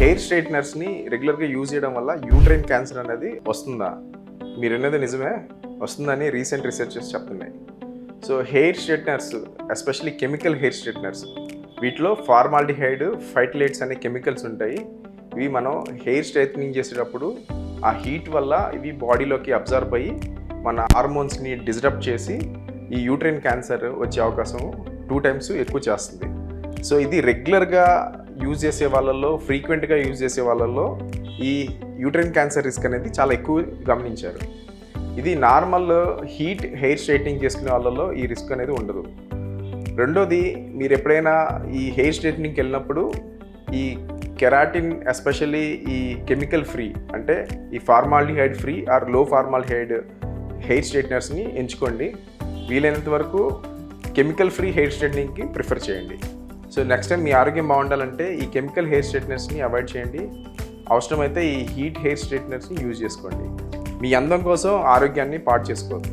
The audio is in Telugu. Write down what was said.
హెయిర్ స్ట్రైట్నర్స్ని రెగ్యులర్గా యూజ్ చేయడం వల్ల యూట్రైన్ క్యాన్సర్ అనేది వస్తుందా? మీరు అనేది నిజమే వస్తుందని రీసెంట్ రీసెర్చెస్ చెప్తున్నాయి. So hair straighteners especially chemical hair straighteners వీటిలో ఫార్మాల్డిహైడ్ ఫైటిలేట్స్ అనే కెమికల్స్ ఉంటాయి. ఇవి మనం హెయిర్ స్ట్రైట్నింగ్ చేసేటప్పుడు ఆ హీట్ వల్ల ఇవి బాడీలోకి అబ్జర్వ్ అయ్యి మన హార్మోన్స్ని డిస్టర్బ్ చేసి ఈ యూట్రైన్ క్యాన్సర్ వచ్చే అవకాశం టూ టైమ్స్ ఎక్కువ చేస్తుంది. సో ఇది రెగ్యులర్గా యూజ్ చేసే వాళ్ళల్లో ఫ్రీక్వెంట్గా యూజ్ చేసే వాళ్ళల్లో ఈ యూట్రైన్ క్యాన్సర్ రిస్క్ అనేది చాలా ఎక్కువ గమనించారు. ఇది నార్మల్ హీట్ హెయిర్ స్ట్రైట్నింగ్ చేసుకునే వాళ్ళలో ఈ రిస్క్ అనేది ఉండదు. రెండోది మీరు ఎప్పుడైనా ఈ హెయిర్ స్ట్రైట్నింగ్కి వెళ్ళినప్పుడు ఈ కెరాటిన్ ఎస్పెషల్లీ ఈ కెమికల్ ఫ్రీ అంటే ఈ formaldehyde free or low formaldehyde hair స్ట్రైట్నర్స్ని ఎంచుకోండి. వీలైనంత వరకు కెమికల్ ఫ్రీ హెయిర్ స్ట్రైట్నింగ్కి ప్రిఫర్ చేయండి. సో నెక్స్ట్ టైం మీ ఆరోగ్యం బాగుండాలంటే ఈ కెమికల్ హెయిర్ స్ట్రైట్నర్స్ని అవాయిడ్ చేయండి. అవసరమైతే ఈ హీట్ హెయిర్ స్ట్రైట్నర్స్ని యూజ్ చేసుకోండి. మీ అందం కోసం ఆరోగ్యాన్ని పాడు చేసుకోవద్దు.